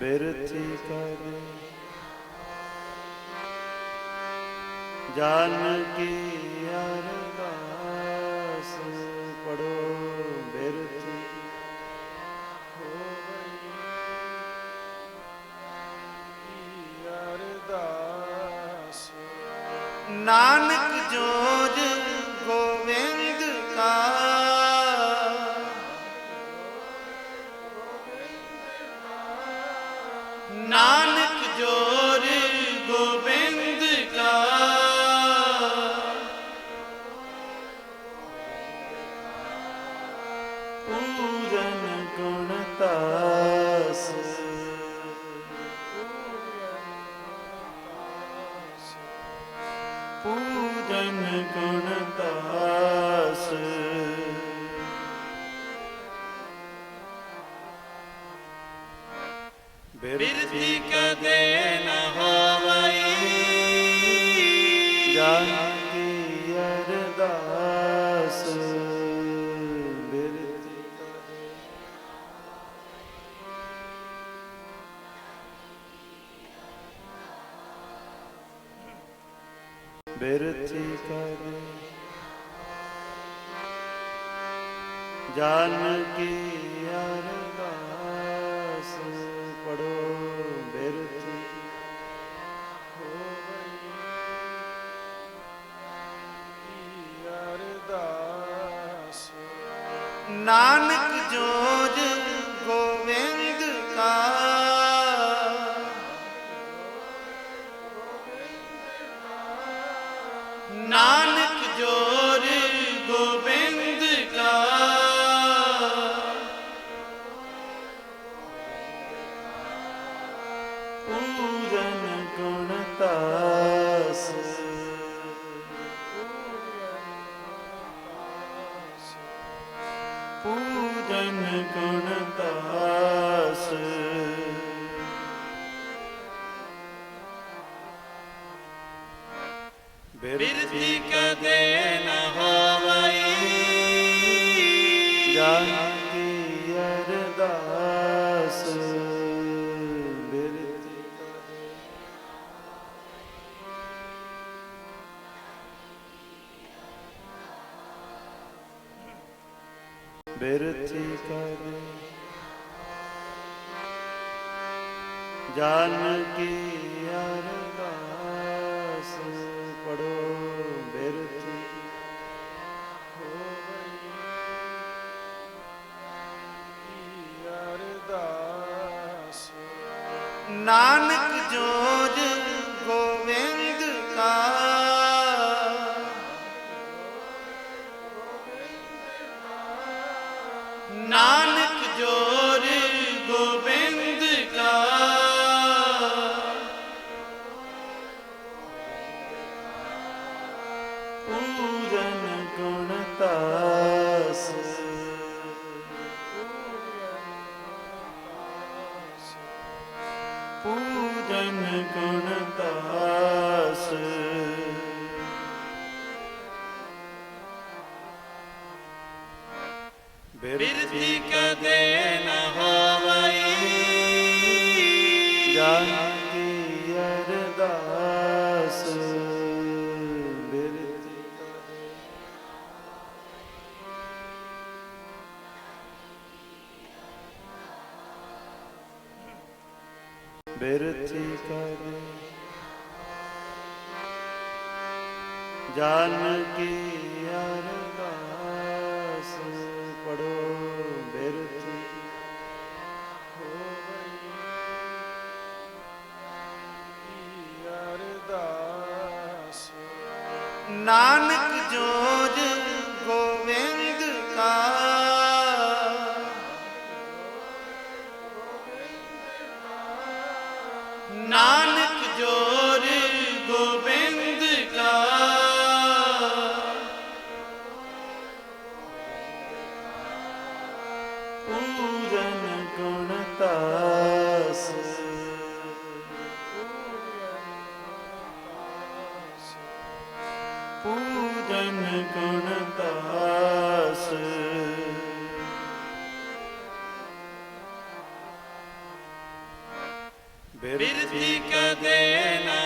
ਬਿਰਥੀ ਕਰੇ। ਜਨ ਕੀ ਅਰਦਾਸ ਪੜੋ ਬਿਰਥੀ ਅਰਦਾਸ। ਨਾਨਕ ਜੋਜ ਨਾਨਕ ਜੋਰ ਗੋਬਿੰਦ ਕਾ। ਪੂਰਨ ਗੁਣ ਤਾਸ। ਪੂਰਨ ਗੁਣ ਤਾਸ। ਬਿਰਤੀ ਕਦੇ ਨ ਹੋਵਈ। ਜਨ ਅਰਦਾਸ ਬਿਰਤੀ ਕਦੇ ਬਿਰਤੀ ਕਰੇ ਜਨ ਕੀ ਅਰਦਾਸ। ਪੜੋ ਬਿਰਤੀ। ਨਾਨਕ ਜੋਜ ਗੋਵਿੰਦ ਕਾ। ਨਾਨਕ ਪੂਰਨ ਗੁਣ ਤਾਸ ਪੂਰਨ ਗੁਣ ਤਾਸ ਬਿਰਤੀ ਕਦੇ ਬਿਰਤੀ ਕਰੇ। ਜਨ ਕੀ ਅਰਦਾਸ ਪੜੋ ਬਿਰਤੀ। ਨਾਨਕ ਜੋ ਨਾਨਕ ਜੋਰ ਗੋਬਿੰਦ ਕਾ। ਪੂਰਨ ਗੁਣ ਤਾਸ। ਪੂਰਨ ਗੁਣ ਤਾਸ। ਬਿਰਤੀ ਕਦੇ ਨ ਹੋਵਈ। ਜਨ ਕੀ ਅਰਦਾਸ ਬਿਰਤੀ ਕਦੇ ਬਿਰਤੀ ਕਰੇ। ਜਨ ਕੀ ਅਰਦਾਸ ਪੜੋ ਬਿਰਤੀ ਨਾਨਕ ਜੋਜ ਗੋਵਿੰਦ ਕਾ। ਨਾਨਕ ਪੂਰਨ ਗੁਣ ਤਾਸ। ਪੂਰਨ ਗੁਣ ਤਾਸ। ਬਿਰਤੀ ਕਦੇ ਨਾ